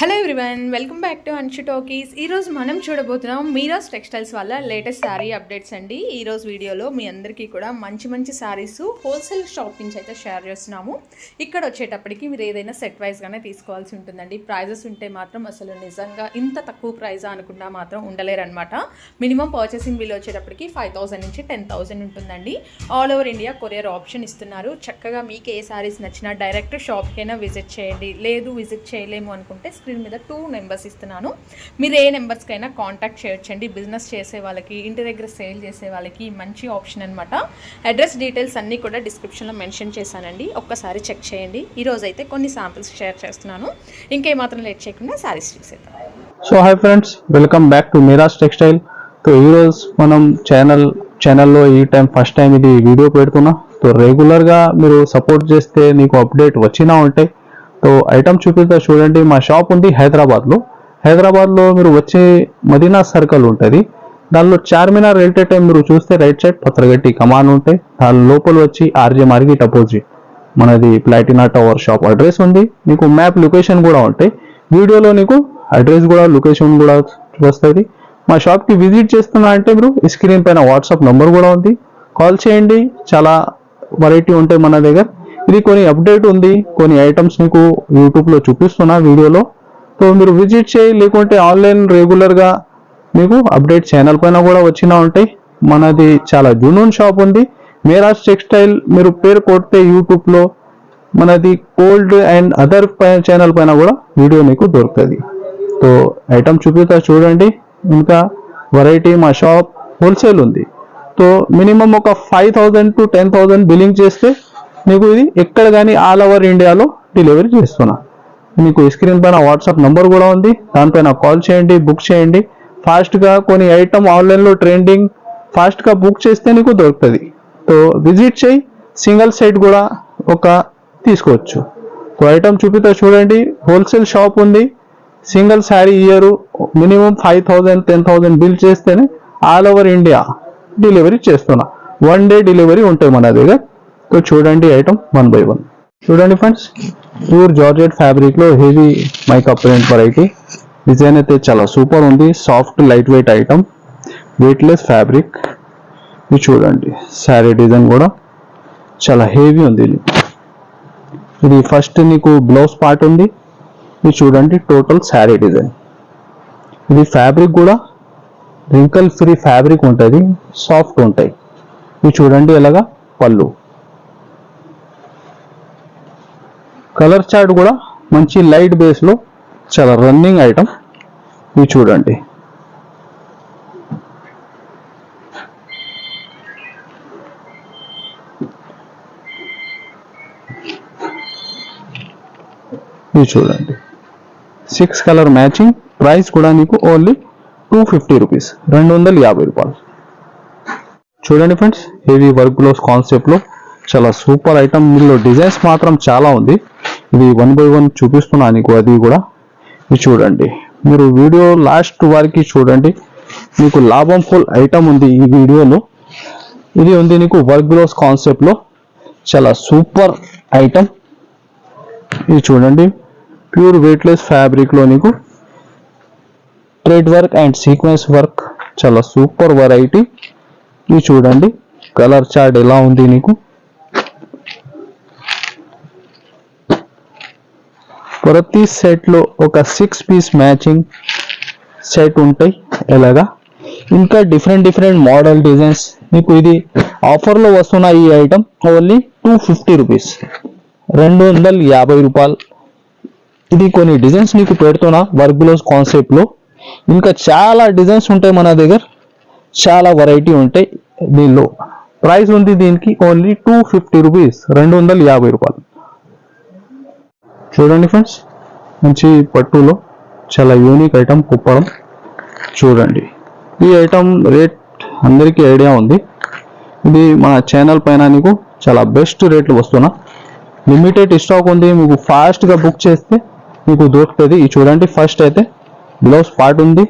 Hello everyone welcome back to Anshu talkies ఈరోజు మనం చూడబోతున్నాం మీరాస్ టెక్స్టైల్స్ వల్ల లేటెస్ట్ శారీ అప్డేట్స్ అండి. ఈరోజు వీడియోలో మీ అందరికీ కూడా మంచి మంచి శారీస్ హోల్సేల్ షాప్ నుంచి అయితే షేర్ చేస్తున్నాము. ఇక్కడ వచ్చేటప్పటికి మీరు ఏదైనా సెట్ వైజ్గానే తీసుకోవాల్సి ఉంటుందండి. ప్రైజెస్ ఉంటే మాత్రం అసలు నిజంగా ఇంత తక్కువ ప్రైజ్ అనుకున్నా మాత్రం ఉండలేరనమాట మినిమం పర్చేసింగ్ బిల్ వచ్చేటప్పటికి ఫైవ్ థౌసండ్ నుంచి టెన్ థౌసండ్ ఉంటుందండి. All over India courier option ఇస్తున్నారు. చక్కగా మీకు ఏ శారీస్ నచ్చినా డైరెక్ట్ షాప్కైనా విజిట్ చేయండి. లేదు విజిట్ చేయలేము అనుకుంటే స్క్రీన్ మీద టూ నెంబర్స్ ఇస్తున్నాను. మీరు ఏ నెంబర్స్కైనా కాంటాక్ట్ చేయొచ్చండి. బిజినెస్ చేసే వాళ్ళకి ఇంటి దగ్గర సేల్ చేసే వాళ్ళకి మంచి ఆప్షన్ అనమాట అడ్రస్ డీటెయిల్స్ అన్నీ కూడా డిస్క్రిప్షన్లో మెన్షన్ చేశానండి. ఒక్కసారి చెక్ చేయండి. ఈరోజు అయితే కొన్ని శాంపిల్స్ షేర్ చేస్తున్నాను. ఇంకేమాత్రం లేట్ చేయకుండా శారీస్ చూసేద్దాం. So hi friends welcome back to Meera's textile so ఈరోజు మనం ఛానల్ ఛానల్లో ఈ టైం ఫస్ట్ టైం ఇది వీడియో పెడుతున్నా. సో రెగ్యులర్గా మీరు సపోర్ట్ చేస్తే మీకు అప్డేట్ వచ్చినా ఉంటాయి. సో ఐటమ్ చూపిస్తా చూడండి మా షాప్ ఉంది హైదరాబాద్లో. హైదరాబాద్లో మీరు వచ్చే మదీనా సర్కిల్ ఉంటుంది. దానిలో చార్మినార్ వెళ్ళే టైం మీరు చూస్తే రైట్ సైడ్ పత్రగట్టి కమాన్ ఉంటాయి దాని లోపల వచ్చి ఆర్జే మార్కెట్ అపోజిట్ మనది ప్లాటినా టవర్ షాప్ అడ్రస్ ఉంది. మీకు మ్యాప్ లొకేషన్ కూడా ఉంటాయి వీడియోలో నీకు అడ్రస్ కూడా లొకేషన్ కూడా వస్తుంది మా షాప్కి విజిట్ చేస్తున్నా అంటే మీరు స్క్రీన్ పైన వాట్సాప్ నెంబర్ కూడా ఉంది. కాల్ చేయండి. చాలా వెరైటీ ఉంటాయి మన దగ్గర. ఇది కొన్ని అప్డేట్ ఉంది. కొన్ని ఐటమ్స్ మీకు యూట్యూబ్లో చూపిస్తున్నా వీడియోలో. సో మీరు విజిట్ చేయి లేకుంటే ఆన్లైన్ రెగ్యులర్గా మీకు అప్డేట్ ఛానల్ పైన కూడా వచ్చినా ఉంటాయి. మనది చాలా జునూన్ షాప్ ఉంది. మేరాజ్ టెక్స్టైల్ మీరు పేరు కొడితే యూట్యూబ్లో మనది కోల్డ్ అండ్ అదర్ ఛానల్ పైన కూడా వీడియో మీకు దొరుకుతుంది. సో ఐటమ్ చూపిస్తా చూడండి. ఇంకా వెరైటీ మా షాప్ హోల్సేల్ ఉంది. సో మినిమం ఒక five thousand to ten thousand billing చేస్తే మీకు ఇది ఎక్కడ కానీ ఆల్ ఓవర్ ఇండియాలో డెలివరీ చేస్తున్నా. మీకు స్క్రీన్ పైన వాట్సాప్ నంబర్ కూడా ఉంది. దానిపైన కాల్ చేయండి బుక్ చేయండి. ఫాస్ట్గా కొన్ని ఐటమ్ ఆన్లైన్లో ట్రెండింగ్ ఫాస్ట్గా బుక్ చేస్తే నీకు దొరుకుతుంది. సో విజిట్ చేయి సింగిల్ సైట్ కూడా ఒక తీసుకోవచ్చు. సో ఐటమ్ చూపితే చూడండి హోల్సేల్ షాప్ ఉంది. Single sari year minimum five thousand ten thousand bill చేస్తేనే ఆల్ ఓవర్ ఇండియా డెలివరీ చేస్తున్నా. వన్ డే డెలివరీ ఉంటాయి మన దగ్గర. సో చూడండి ఐటమ్ వన్ బై వన్ చూడండి ఫ్రెండ్స్ ప్యూర్ జార్జెట్ ఫ్యాబ్రిక్లో హెవీ మైక్ అప్రెంట్ వెరైటీ డిజైన్ అయితే చాలా సూపర్ ఉంది. Soft light weight item weightless fabric ఇది చూడండి శారీ డిజైన్ కూడా చాలా హెవీ ఉంది ఇది. ఇది ఫస్ట్ నీకు బ్లౌజ్ పార్ట్ ఉంది. ఇది చూడండి టోటల్ శారీ డిజైన్ ఇది ఫ్యాబ్రిక్ కూడా రింకల్ ఫ్రీ ఫ్యాబ్రిక్ ఉంటుంది. సాఫ్ట్ ఉంటాయి. ఇవి చూడండి ఎలాగా? పళ్ళు. కలర్ చార్ట్ కూడా మంచి లైట్ బేస్లో చాలా రన్నింగ్ ఐటమ్. ఇవి చూడండి. ఇవి చూడండి. Six colour matching. ప్రైస్ కూడా నీకు ఓన్లీ టూ ఫిఫ్టీ రూపీస్. రెండు వందల యాభై రూపాయలు. చూడండి ఫ్రెండ్స్ హెవీ వర్క్ బ్లౌస్ కాన్సెప్ట్లో చాలా సూపర్ ఐటమ్. ఇందులో డిజైన్స్ మాత్రం చాలా ఉంది. ఇది వన్ బై వన్ చూపిస్తున్నా నీకు అది కూడా. ఇది చూడండి. మీరు వీడియో లాస్ట్ వరకు చూడండి. మీకు లాభం ఫుల్ ఐటమ్ ఉంది ఈ వీడియోలో. ఇది ఉంది నీకు వర్క్ బ్లౌజ్ కాన్సెప్ట్లో చాలా సూపర్ ఐటమ్ ఇది చూడండి. ప్యూర్ వెయిట్లెస్ ఫ్యాబ్రిక్లో నీకు. Trade work and sequence work చాలా సూపర్ వెరైటీ ఇది చూడండి. కలర్ చార్ట్ ఎలా ఉంది నీకు? ప్రతి సెట్లో ఒక సిక్స్ పీస్ మ్యాచింగ్ సెట్ ఉంటాయి. ఎలాగా? ఇంకా డిఫరెంట్ డిఫరెంట్ మోడల్ డిజైన్స్ మీకు ఇది ఆఫర్లో వస్తున్న ఈ item only two fifty rupees రెండు వందల యాభై రూపాయలు. ఇది కొన్ని డిజైన్స్ మీకు పెడుతున్నా వర్క్ బ్లౌజ్ కాన్సెప్ట్లో ఇంకా చాలా డిజైన్స్ ఉంటాయి మన దగ్గర. చాలా వెరైటీ ఉంటాయి దీనిలో. ప్రైస్ ఉంది దీనికి ఓన్లీ టూ ఫిఫ్టీ రూపీస్ రెండు వందల యాభై రూపాయలు. చూడండి ఫ్రెండ్స్ మంచి పట్టులో చాలా యూనిక్ ఐటమ్ కుప్పడం చూడండి. ఈ ఐటమ్ రేట్ అందరికీ ఐడియా ఉంది. ఇది మన ఛానల్ పైన నీకు చాలా బెస్ట్ రేట్లు వస్తున్నా. లిమిటెడ్ స్టాక్ ఉంది మీకు ఫాస్ట్గా బుక్ చేస్తే మీకు దొరుకుతుంది. ఇది చూడండి ఫస్ట్ అయితే బ్లౌజ్ పార్ట్ ఉంది.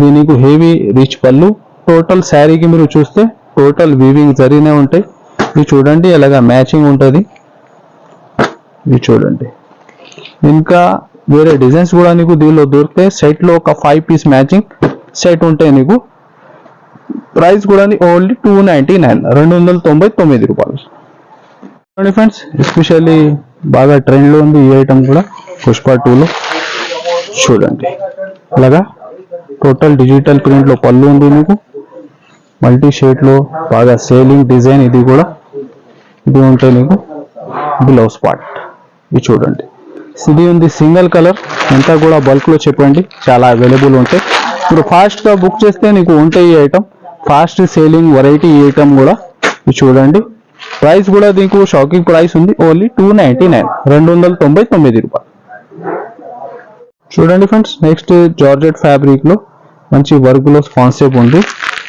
దీనికి హెవీ రిచ్ పళ్ళు. టోటల్ శారీకి మీరు చూస్తే టోటల్ వీవింగ్ జరిగినే ఉంటాయి. ఇది చూడండి అలాగా మ్యాచింగ్ ఉంటుంది. ఇది చూడండి. ఇంకా వేరే డిజైన్స్ కూడా నీకు దీనిలో దొరుకుతాయి. సెట్లో ఒక ఫైవ్ పీస్ మ్యాచింగ్ సెట్ ఉంటాయి నీకు. ప్రైస్ కూడా ఓన్లీ టూ నైంటీ నైన్ రెండు వందల తొంభై తొమ్మిది రూపాయలు. చూడండి ఫ్రెండ్స్ ఎస్పెషల్లీ బాగా ట్రెండ్లో ఉంది ఈ ఐటమ్ కూడా పుష్ప టూలో చూడండి. అలాగా? టోటల్ డిజిటల్ ప్రింట్లో పళ్ళు ఉంది మీకు మల్టీ షేట్లో బాగా సేలింగ్ డిజైన్ ఇది కూడా. ఇది ఉంటాయి నీకు. బ్లౌజ్ పార్ట్ ఇది చూడండి. ఇది ఉంది సింగిల్ కలర్. ఎంత కూడా బల్క్లో చెప్పండి చాలా అవైలబుల్ ఉంటాయి. ఇప్పుడు ఫాస్ట్గా బుక్ చేస్తే నీకు ఉంటాయి ఈ ఐటమ్ ఫాస్ట్ సేలింగ్ వెరైటీ ఈ ఐటమ్ కూడా ఇవి చూడండి. ప్రైస్ కూడా దీనికి షాకింగ్ ప్రైస్ ఉంది ఓన్లీ టూ నైన్టీ నైన్ రెండు వందల తొంభై తొమ్మిది రూపాయలు. చూడండి ఫ్రెండ్స్ నెక్స్ట్ జార్జెట్ ఫ్యాబ్రిక్లో మంచి వర్క్లో కాన్సెప్ట్ ఉంది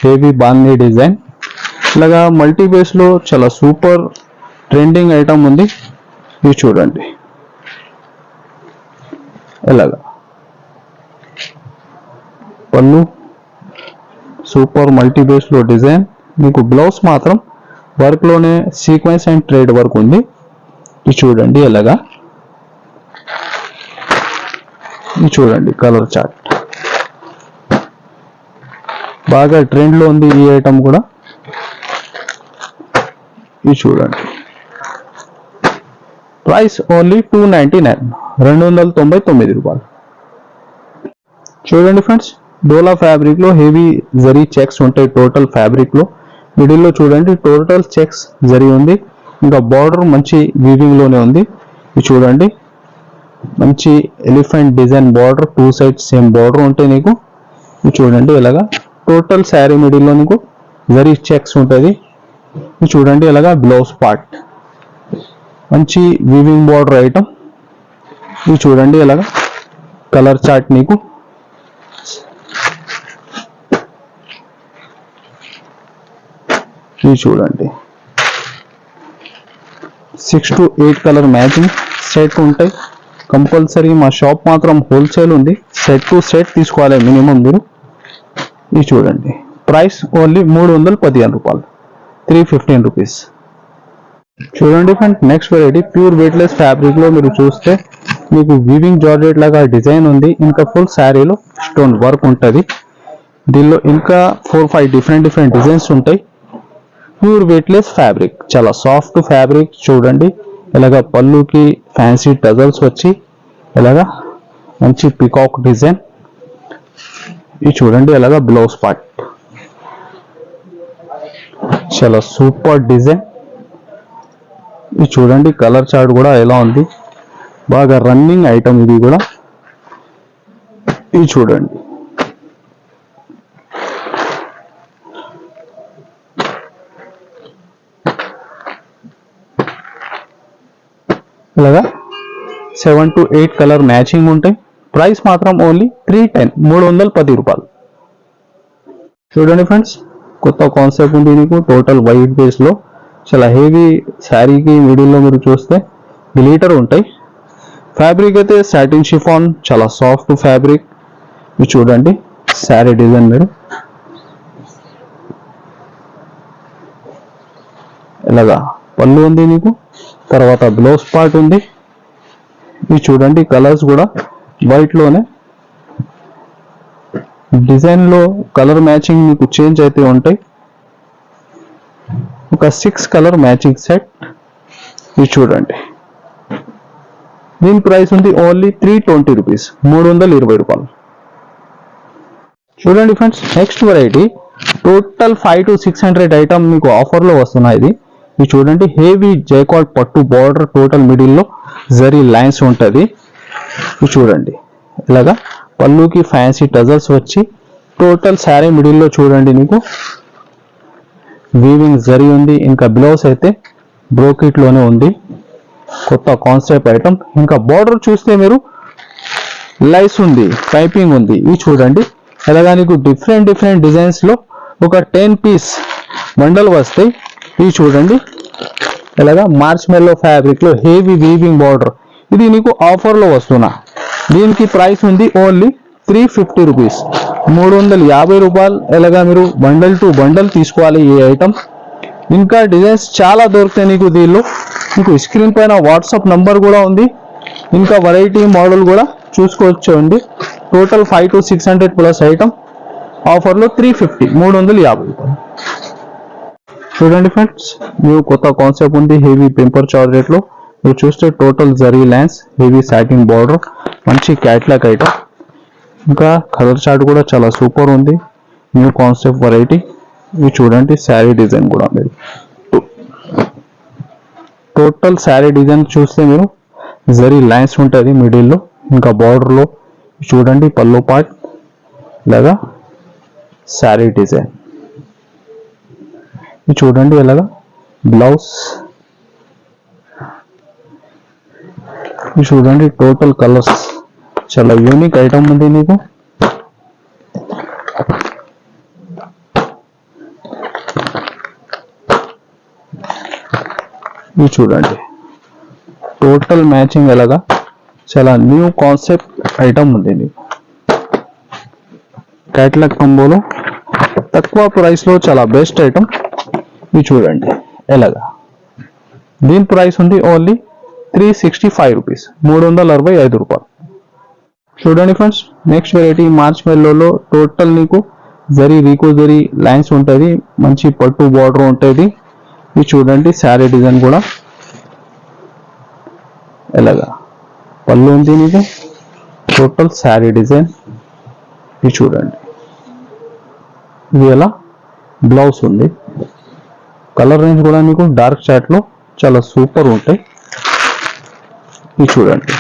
హెవీ బాందీ డిజైన్. ఇలాగా మల్టీ బేస్లో చాలా సూపర్ ట్రెండింగ్ ఐటమ్ ఉంది. ఇది చూడండి. ఎలాగా? పళ్ళు సూపర్ మల్టీ బేస్లో డిజైన్. మీకు బ్లౌజ్ మాత్రం వర్క్లోనే సీక్వెన్స్ అండ్ ట్రేడ్ వర్క్ ఉంది. ఇది చూడండి ఎలాగా? ఇది చూడండి కలర్ చార్ట్. బాగా ట్రెండ్లో ఉంది ఈ ఐటమ్ కూడా. ఇది చూడండి. Price only two ninety nine రెండు వందల తొంభై తొమ్మిది రూపాయలు. చూడండి ఫ్రెండ్స్ డోలా ఫ్యాబ్రిక్లో హెవీ జరీ చెక్స్ ఉంటాయి టోటల్ ఫ్యాబ్రిక్లో. మిడిల్లో చూడండి టోటల్ చెక్స్ జరీ ఉంది. ఇంకా బార్డర్ మంచి వీవింగ్లోనే ఉంది. ఇది చూడండి మంచి elephant design border two sides same border ఉంటాయి నీకు. ఇది చూడండి ఇలాగా టోటల్ శారీ మిడిల్లో నీకు జరీ చెక్స్ ఉంటుంది. ఇది చూడండి ఇలాగా బ్లౌజ్ పార్ట్. మంచి వీవింగ్ బార్డర్ ఐటమ్ ఇవి చూడండి ఇలాగ కలర్ చార్ట్ నీకు ఇది చూడండి. Six to eight colour matching set ఉంటాయి. కంపల్సరీ మా షాప్ మాత్రం హోల్సేల్ ఉంది. సెట్ టు సెట్ తీసుకోవాలి మినిమం మీరు. ఇది చూడండి. ప్రైస్ ఓన్లీ మూడు వందల పదిహేను రూపాయలు. త్రీ ఫిఫ్టీన్ రూపీస్ చూడండి friend next variety pure weightless ఫ్యాబ్రిక్లో మీరు చూస్తే మీకు వీవింగ్ జార్జెట్ లాగా డిజైన్ ఉంది. ఇంకా ఫుల్ శారీలో స్టోన్ వర్క్ ఉంటుంది. దీనిలో ఇంకా four five different different designs ఉంటాయి. ప్యూర్ వెయిట్లెస్ ఫ్యాబ్రిక్ చాలా సాఫ్ట్ ఫ్యాబ్రిక్ చూడండి. ఇలాగ పళ్ళుకి ఫ్యాన్సీ టజల్స్ వచ్చి ఇలాగ మంచి పికాక్ డిజైన్ ఇది చూడండి ఇలాగ బ్లౌజ్ పార్ట్ చాలా సూపర్ డిజైన్ ఇది చూడండి కలర్ చార్ట్ కూడా ఎలా ఉంది. బాగా రన్నింగ్ ఐటమ్ ఇది కూడా. ఇది చూడండి. ఇలాగా seven to eight colour matching ఉంటాయి. ప్రైస్ మాత్రం ఓన్లీ త్రీ టెన్ మూడు వందల పది రూపాయలు. చూడండి ఫ్రెండ్స్ కొత్త కాన్సెప్ట్ ఉంది నీకు టోటల్ వైట్ బేస్లో. చాలా హెవీ శారీకి మిడిల్లో మీరు చూస్తే గ్లీటర్ ఉంటాయి. ఫ్యాబ్రిక్ అయితే సాటిన్ షిఫాన్ చాలా సాఫ్ట్ ఫ్యాబ్రిక్. మీరు చూడండి శారీ డిజైన్ మీరు. ఇలాగా పళ్ళు ఉంది మీకు తర్వాత బ్లౌజ్ పార్ట్ ఉంది. మీరు చూడండి కలర్స్ కూడా వైట్లోనే డిజైన్లో కలర్ మ్యాచింగ్ మీకు చేంజ్ అయితే ఉంటాయి. ఒక సిక్స్ కలర్ మ్యాచింగ్ సెట్ ఇది చూడండి. దీని ప్రైస్ ఉంది ఓన్లీ త్రీ ట్వంటీ రూపీస్ మూడు వందల ఇరవై రూపాయలు. చూడండి friends next variety total five to six hundred item మీకు ఆఫర్లో వస్తున్నాయి ఇది. ఇది చూడండి హెవీ జైకాడ్ పట్టు బార్డర్ టోటల్ మిడిల్లో జరీ లైన్స్ ఉంటుంది. ఇది చూడండి ఇలాగా పళ్ళుకి ఫ్యాన్సీ టజల్స్ వచ్చి టోటల్ శారీ మిడిల్లో చూడండి నీకు వీవింగ్ జరీ ఉంది ఇంకా బ్లౌజ్ అయితే బ్రోకెట్లోనే ఉంది. కొత్త కాన్సెప్ట్ ఐటమ్ ఇంకా బార్డర్ చూస్తే మీరు లైస్ ఉంది పైపింగ్ ఉంది. ఇవి చూడండి. అలాగా నీకు డిఫరెంట్ డిఫరెంట్ డిజైన్స్లో ఒక టెన్ పీస్ మండల్ వస్తాయి. ఇవి చూడండి. ఇలాగా మార్చ్ మెల్లో ఫ్యాబ్రిక్లో హెవీ వీవింగ్ బార్డర్ ఇది నీకు ఆఫర్లో వస్తున్నా. దీనికి ప్రైస్ ఉంది ఓన్లీ త్రీ ఫిఫ్టీ రూపీస్ మూడు వందల యాభై రూపాయలు. ఇలాగా మీరు బండల్ టు బండల్ తీసుకోవాలి ఈ ఐటమ్ ఇంకా డిజైన్స్ చాలా దొరుకుతాయి నీకు దీనిలో. మీకు స్క్రీన్ పైన వాట్సాప్ నంబర్ కూడా ఉంది. ఇంకా వెరైటీ మోడల్ కూడా చూసుకోవచ్చు అండి total five to six hundred plus item ఆఫర్లో త్రీ ఫిఫ్టీ మూడు వందల యాభై రూపాయలు. చూడండి ఫ్రెండ్స్ మీకు కొత్త కాన్సెప్ట్ ఉంది హెవీ పెంపర్ చార్జెట్లో మీరు చూస్తే టోటల్ జరీ ల్యాన్స్ హెవీ సాటిన్ బార్డర్ మంచి క్యాట్లాక్ ఐటమ్ ఇంకా కలర్ చార్ట్ కూడా చాలా సూపర్ ఉంది. న్యూ కాన్సెప్ట్ వెరైటీ ఇవి చూడండి శారీ డిజైన్ కూడా మీరు. టోటల్ శారీ డిజైన్ చూస్తే మీరు జరీ లైన్స్ ఉంటుంది మిడిల్లో ఇంకా బార్డర్లో చూడండి పల్లో పార్ట్ ఇలాగా శారీ డిజైన్ ఇది చూడండి ఎలాగా బ్లౌజ్ ఇది చూడండి టోటల్ కలర్స్ చాలా యూనిక్ ఐటమ్ ఉంది నీకు ఇది చూడండి. టోటల్ మ్యాచింగ్ ఎలాగా? చాలా న్యూ కాన్సెప్ట్ ఐటమ్ ఉంది నీకు క్యాట్లాగ్ కంబోలో తక్కువ ప్రైస్లో చాలా బెస్ట్ ఐటమ్ ఇది చూడండి. ఎలాగా? దీని ప్రైస్ ఉంది only three sixty five rupees మూడు వందల అరవై ఐదు రూపాయలు. చూడండి ఫ్రెండ్స్ నెక్స్ట్ వెరైటీ మార్చ్ మెల్లోలో టోటల్ నీకు జరీ రీకో జరీ లైన్స్ ఉంటుంది. మంచి పట్టు బార్డర్ ఉంటుంది. ఇది చూడండి శారీ డిజైన్ కూడా. ఎలాగా? పళ్ళు ఉంది నీకు. టోటల్ శారీ డిజైన్ ఇది చూడండి. ఇది ఎలా? బ్లౌజ్ ఉంది. కలర్ రేంజ్ కూడా నీకు డార్క్ చాట్లో చాలా సూపర్ ఉంటాయి. ఇది చూడండి.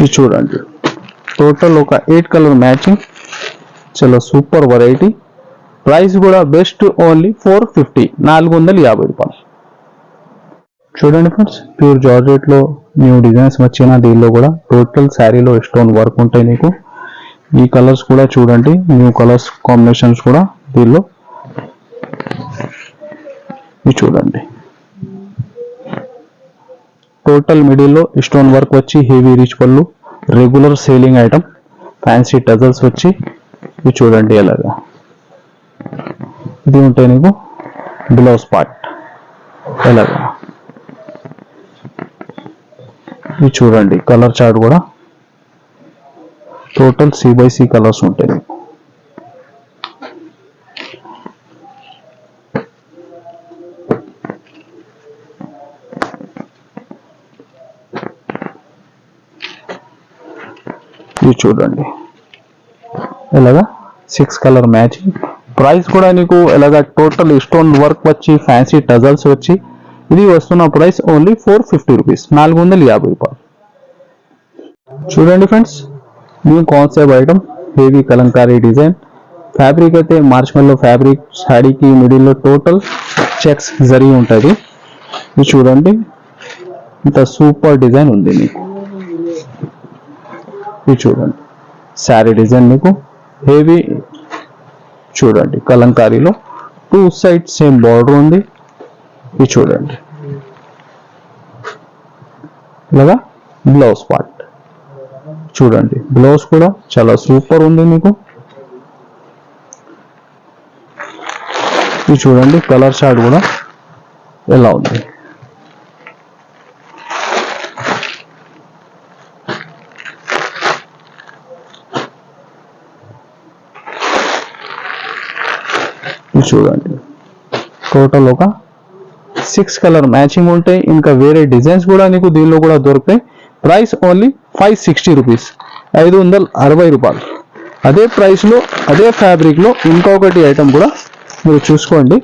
ఇది చూడండి. టోటల్ ఒక ఎయిట్ కలర్ మ్యాచింగ్ చాలా సూపర్ వెరైటీ ప్రైస్ కూడా బెస్ట్ ఓన్లీ ఫోర్ ఫిఫ్టీ నాలుగు వందల యాభై రూపాయలు. చూడండి ఫ్రెండ్స్ ప్యూర్ జార్జెట్లో న్యూ డిజైన్స్ వచ్చిన దీనిలో కూడా టోటల్ శారీలో స్టోన్ వర్క్ ఉంటాయి నీకు. ఈ కలర్స్ కూడా చూడండి న్యూ కలర్స్ కాంబినేషన్స్ కూడా దీనిలో. ఇది చూడండి. టోటల్ మిడిల్లో స్టోన్ వర్క్ వచ్చి హెవీ రిచ్ పళ్ళు regular selling item fancy tassels వచ్చి ఇవి చూడండి ఎలాగా. ఇది ఉంటే నీకు బ్లౌజ్ పార్ట్. ఎలాగా. ఇవి చూడండి కలర్ చార్ట్ కూడా. Total C by C colours ఉంటాయి మీకు ఇది చూడండి. ఎలాగా? సిక్స్ కలర్ మ్యాచింగ్ ప్రైస్ కూడా నీకు ఎలాగా? టోటల్ స్టోన్ వర్క్ వచ్చి ఫ్యాన్సీ టజల్స్ వచ్చి ఇది వస్తున్న price only four fifty rupees నాలుగు వందల యాభై రూపాయలు. చూడండి friends new concept item heavy Kalamkari design fabric అయితే మార్చ్మెల్లో ఫ్యాబ్రిక్ శాడీకి మిడిల్లో టోటల్ చెక్స్ జరిగి ఉంటుంది. ఇది చూడండి. ఇంత సూపర్ డిజైన్ ఉంది మీకు ఇది చూడండి. శారీ డిజైన్ మీకు హెవీ చూడండి. కలంకారీలో టూ సైడ్ సేమ్ బార్డర్ ఉంది. ఇది చూడండి. ఇలాగా బ్లౌజ్ పార్ట్. చూడండి. బ్లౌజ్ కూడా చాలా సూపర్ ఉంది మీకు. ఇది చూడండి. కలర్ షార్ట్ కూడా ఎలా ఉంది? చూడండి. టోటల్ ఒక సిక్స్ కలర్ మ్యాచింగ్ ఉంటాయి ఇంకా వేరే డిజైన్స్ కూడా నీకు దీనిలో కూడా దొరుకుతాయి. Price only five sixty rupees ఐదు వందల అరవై రూపాయలు. అదే ప్రైస్లో అదే ఫ్యాబ్రిక్లో ఇంకొకటి ఐటమ్ కూడా మీరు చూసుకోండి.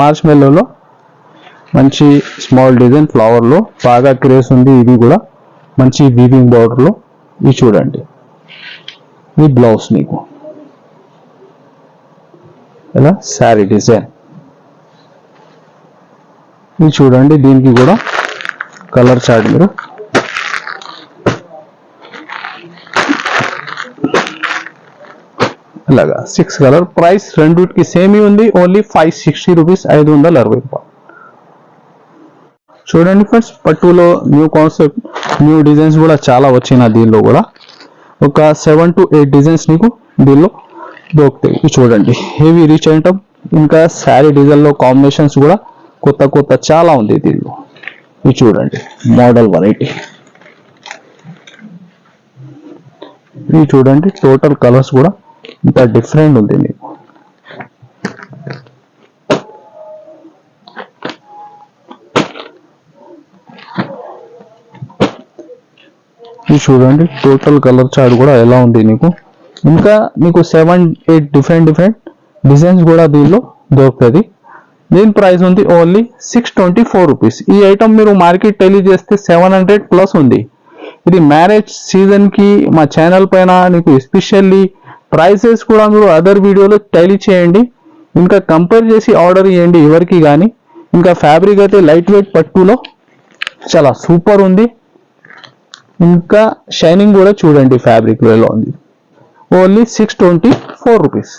మార్చ్ మెల్లోలో మంచి స్మాల్ డిజైన్ ఫ్లవర్లో బాగా క్రేస్ ఉంది. ఇది కూడా మంచి వీవింగ్ బార్డర్లో ఇది చూడండి. ఈ బ్లౌజ్ నీకు. ఇలా శారీ డిజైన్ ఇది చూడండి దీనికి కూడా కలర్ చార్ట్ మీరు. ఇలాగా సిక్స్ కలర్ ప్రైస్ రెండుకి సేమ్ ఉంది ఓన్లీ ఫైవ్ సిక్స్టీ రూపీస్ ఐదు వందల అరవై రూపాయలు. చూడండి ఫ్రెండ్స్ పట్టులో న్యూ కాన్సెప్ట్ న్యూ డిజైన్స్ కూడా చాలా వచ్చిన దీనిలో కూడా. ఒక సెవెన్ టు ఎయిట్ డిజైన్స్ నీకు దీనిలో దొరుకుతాయి. ఇవి చూడండి. హెవీ రీచ్ అయ్యటం ఇంకా శారీ డిజైన్లో కాంబినేషన్స్ కూడా కొత్త కొత్త చాలా ఉంది దీనిలో ఇవి చూడండి. మోడల్ వెరైటీ ఇవి చూడండి. టోటల్ కలర్స్ కూడా ఇంత డిఫరెంట్ ఉంది మీకు ఇది చూడండి. టోటల్ కలర్ చార్ట్ కూడా ఎలా ఉంది నీకు? ఇంకా మీకు seven eight different different designs కూడా దీనిలో దొరుకుతుంది దీని ప్రైస్ ఉంది only six twenty four rupees ఈ ఐటమ్ మీరు మార్కెట్ టెలి చేస్తే సెవెన్ హండ్రెడ్ ప్లస్ ఉంది. ఇది మ్యారేజ్ సీజన్కి మా ఛానల్ పైన నీకు ఎస్పెషల్లీ ప్రైసెస్ కూడా మీరు అదర్ వీడియోలో టైలీ చేయండి. ఇంకా కంపేర్ చేసి ఆర్డర్ చేయండి ఎవరికి కానీ ఇంకా ఫ్యాబ్రిక్ అయితే లైట్ వెయిట్ పట్టులో చాలా సూపర్ ఉంది. ఇంకా షైనింగ్ కూడా చూడండి ఫ్యాబ్రిక్ వేలో ఎలా ఉంది. Only six twenty four rupees